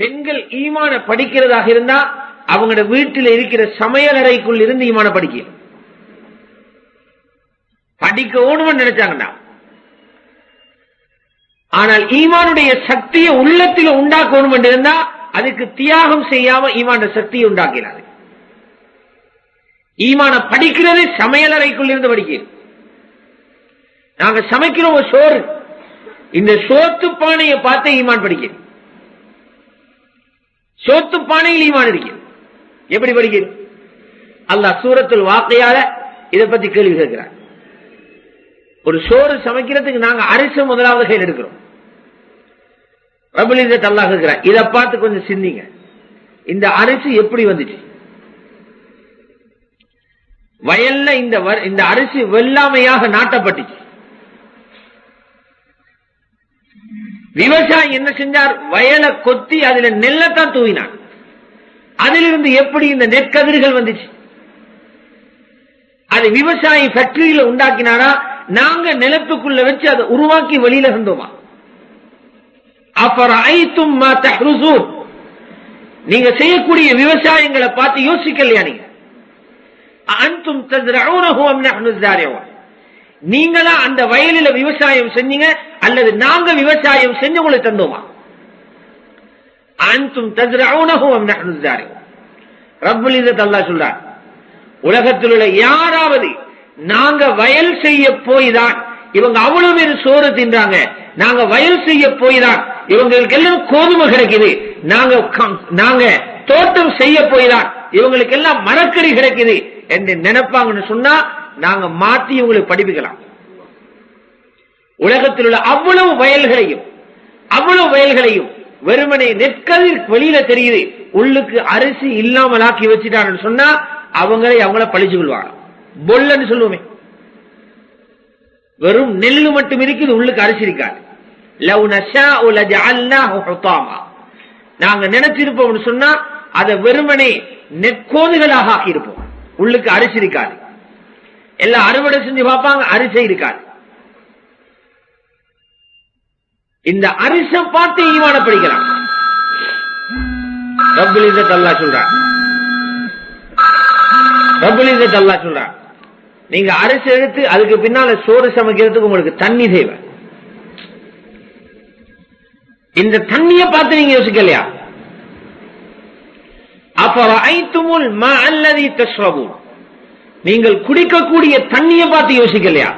பெண்கள் ஈமான படிக்கிறதாக இருந்தா அவங்களோட வீட்டில் இருக்கிற சமையலறைக்குள் இருந்து ஈமான படிக்க படிக்க ஓடுவன்னு நினைச்சாங்கண்ணா ஆனால் ஈமானுடைய சக்தியை உள்ளத்தில் உண்டாக்கணும் என்று இருந்தா அதுக்கு தியாகம் செய்யாம ஈமான சக்தியை உண்டாக்கிறாரு ஈமான படிக்கிறது சமையலறைக்குள் இருந்து படிக்கிறது நாங்க சமைக்கிறோம் ஒரு சோறு. இந்த சோத்து பானையை பார்த்து ஈமான் படிக்கிறது சோத்து பானையில் ஈமான் இருக்கிறது. எப்படி படிக்கிறது? அல்லாஹ் சூரத்தில் வாக்கையால இதை பத்தி கேள்வி கேட்கிறார் ஒரு சோறு சமைக்கிறதுக்கு நாங்க அரிசி முதலாவது கையில் எடுக்கிறோம். ரபுலிசத் அல்லாஹ் கேட்கிறார் இதை பார்த்து கொஞ்சம் சிந்திங்க. இந்த அரிசி எப்படி வந்துச்சு? வயல்ல இந்த வ- இந்த அரிசி வெள்ளாமையாக நாட்டப்பட்டுச்சு. விவசாயி என்ன செஞ்சார்? வயலை கொத்தி அதுல நெல்லத்தான் தூவினார். அதிலிருந்து எப்படி இந்த நெற்கதிர்கள் வந்துச்சு? அது விவசாயி ஃபேக்டரியில உண்டாக்கினாரா? நாங்க நிலத்துக்குள்ள வச்சு அதை உருவாக்கி வெளியில இருந்தோமா அப்புறம் நீங்க செய்யக்கூடிய விவசாயங்களை பார்த்து யோசிக்கலையா நீங்க? அன்தும் தஸ்ரஊனஹு அம் நஹ்னு ஸாரிஊன் நீங்களா அந்த வயலில விவசாயம் செஞ்சீங்க அல்லது நாங்க விவசாயம் செஞ்சு உங்களுக்கு தந்தோமா? அன்தும் தஸ்ரஊனஹு நஹ்னு ரப்பல் இzzat அல்லாஹ் சொல்றார் உலகத்தில் உள்ள யாராவது நாங்க வயல் செய்ய போய் தான் இவங்க அவ்வளவு பேர் சோறு தின்றாங்க நாங்க வயல் செய்ய போய் தான் இவங்களுக்கு எல்லாம் கோதுமை கிடைக்குது நாங்க நாங்க தோட்டம் செய்ய போய் தான் இவங்களுக்கு எல்லாம் மரக்கறி கிடைக்குது என்று நினைப்பாங்கன்னு சொன்னா நாங்க மாத்தி இவங்களுக்கு படிப்புக்கலாம். உலகத்தில் உள்ள அவ்வளவு வயல்களையும் அவ்வளவு வயல்களையும் வெறுமனே நெற்கதிர் வெளியில தெரியுது. உள்ளுக்கு அரிசி இல்லாமல் ஆக்கி சொன்னா அவங்களை அவங்கள பழிச்சு கொள்வாங்க பொல்லன்னு சொல்லுவோமே. வெறும் நெல்லு மட்டும் இருக்குது உள்ளுக்கு அரிசி இருக்காது. லவ் நஷாஉ லஜஅல்னாஹு ஹுதாமா. நாங்க நினைச்சிருப்போம்னு சொன்னா அதை வெறுமனே நெற்கோதுகளாக ஆக்கியிருப்போம். உள்ளுக்கு அரிசி இருக்காது. எல்லாம் அறுவடை செஞ்சு பார்ப்பாங்க அரிசை இருக்காது. இந்த அரிசை பார்த்து ஈமான படிக்கிறான் ரப்புல் இzzat சொல்றான் சொல்றான். நீங்க அரிசி எடுத்து அதுக்கு பின்னால சோறு சமைக்கிறதுக்கு உங்களுக்கு தண்ணி தேவை. இந்த தண்ணியை பார்த்து நீங்க யோசிக்கலையா அஃபரஐத்துமுல் ம அல்லதி தஷ்ரபூன். நீங்கள் குடிக்கக்கூடிய தண்ணியை பார்த்து யோசிக்கலையா?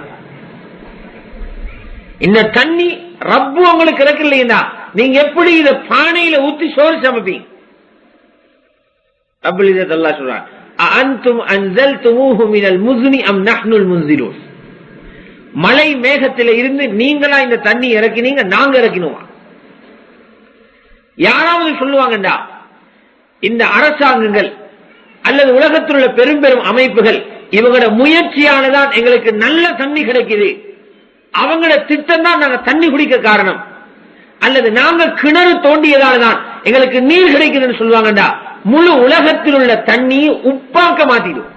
இந்த தண்ணி ரப்பு உங்களுக்கு இறக்கலையா நீங்க எப்படி இத பானையில ஊத்தி சோறு சமைப்பீங்க? ரப்புல் இzzat சொல்றாங்க அந்தும் அன்தும் அன்சல்துமூஹு மினல் முஸ்னி அம் நஹ்னுல் முன்சிலூன். மலை மேகத்தில இருந்து நீங்களா இந்த தண்ணி இறக்கினீங்க நாங்க இறக்கினோமா? யாராவது சொல்லுவாங்கண்டா இந்த அரசாங்கங்கள் அல்லது உலகத்தில் உள்ள பெரும் பெரும் அமைப்புகள் இவங்களோட முயற்சியானதான் எங்களுக்கு நல்ல தண்ணி கிடைக்குது. அவங்களோட திட்டம் தான் நாங்க தண்ணி குடிக்க காரணம். அல்லது நாங்க கிணறு தோண்டியதால தான் எங்களுக்கு நீர் கிடைக்குதுன்னு சொல்லுவாங்கடா முழு உலகத்தில் உள்ள தண்ணியை உப்பாக்க மாத்திடும்.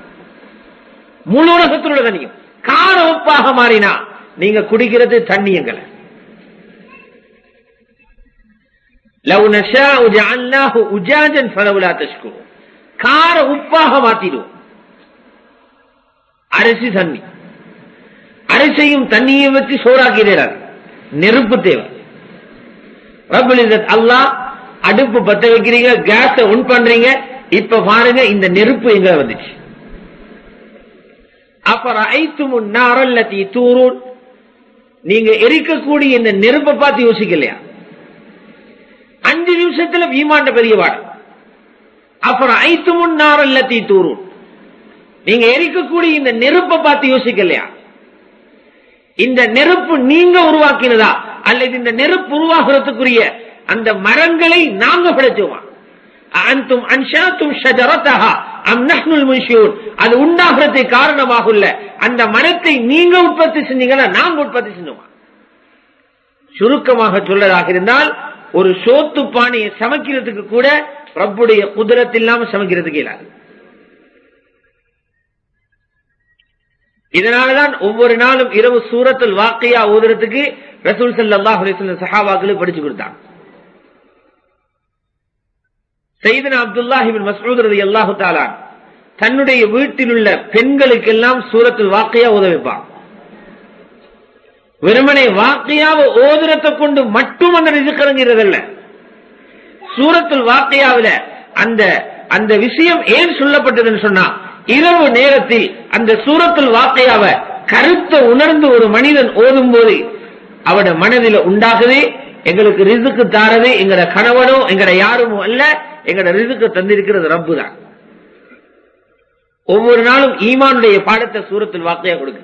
முழு உலகத்தில் உள்ள தண்ணியும். கார உப்பாக மாறினா நீங்க குடிக்கிறது தண்ணி எங்களை. லவ் நஷாஉ ஜஅல்னாஹு உஜாஜன் ஃபலவுலா தஷ்குரு கார உப்பாக மாத்திடுவோம் அரிசி தண்ணி அரிசியும் தண்ணியும் வச்சு சோறாக்கிறார் நெருப்பு தேவை அல்லா அல்லாஹ் அடுப்பு பத்த வைக்கிறீங்க கேஸ உன் பண்றீங்க இப்ப பாருங்க இந்த நெருப்பு எங்க வந்துச்சு அப்புறம் ஐத்து முன்னாரல்லத்தி தூரூன் நீங்க எரிக்கக்கூடிய இந்த நெருப்பை பார்த்து யோசிக்கலையா அஞ்சு நிமிஷத்துல வீமாண்ட பெரிய பாடம் ஐத்து முன்னாரல்லத்தி நீங்க எரிக்கக்கூடிய இந்த நெருப்பை பார்த்து யோசிக்கலையா? இந்த நெருப்பு நீங்க உருவாக்கினதா? அல்லது இந்த நெருப்பு உருவாகிறதுக்குரிய அந்த மரங்களை நாங்க படைச்சோமா அன்தும் அன்ஷாத்தும் ஷஜரத்தஹா அம் நஹ்னுல் முன்ஷியூன். அது உண்டாகிறதுக்கு காரணமாக உள்ள அந்த மரத்தை நீங்க உற்பத்தி செஞ்சீங்களா நாங்க உற்பத்தி செஞ்சோமா? சுருக்கமாக சொல்லதாக இருந்தால் ஒரு சோத்து பானையை சமைக்கிறதுக்கு கூட ரப்புடைய குதிரத்து இல்லாம சமைக்கிறதுக்கு இயலாது. இதனாலதான் ஒவ்வொரு நாளும் இரவு சூரத்தில் வாக்கையா ஓதுறதுக்கு ரசூல் சல்லாஹ் சஹாபாக்களை படிச்சு கொடுத்தாங்க. சையதுனா அப்துல்லாஹிபின் மசூத் ரதி அல்லாஹு தாலான் தன்னுடைய வீட்டில் உள்ள பெண்களுக்கெல்லாம் சூரத்தில் வாக்கையா உதவிப்பான் வெறுமனை வாக்கையாவை ஓதுரத்தை கொண்டு மட்டும் அந்த ரிசுக்கிறங்கிறதல்ல சூரத்துல் வாக்கையாவில அந்த அந்த விஷயம் ஏன் சொல்லப்பட்டதுன்னு சொன்னா இரவு நேரத்தில் அந்த சூரத்துல் வாக்கையாவ கருத்தை உணர்ந்து ஒரு மனிதன் ஓதும் போது அவட மனதில உண்டாகவே எங்களுக்கு ரிசுக்கு தாரது எங்கட கணவனோ எங்கட யாருமோ அல்ல எங்கட ரிசுக்கு தந்திருக்கிறது ரப்பு தான் ஒவ்வொரு நாளும் ஈமானுடைய பாடத்தை சூரத்தில் வாக்கையா கொடுக்கு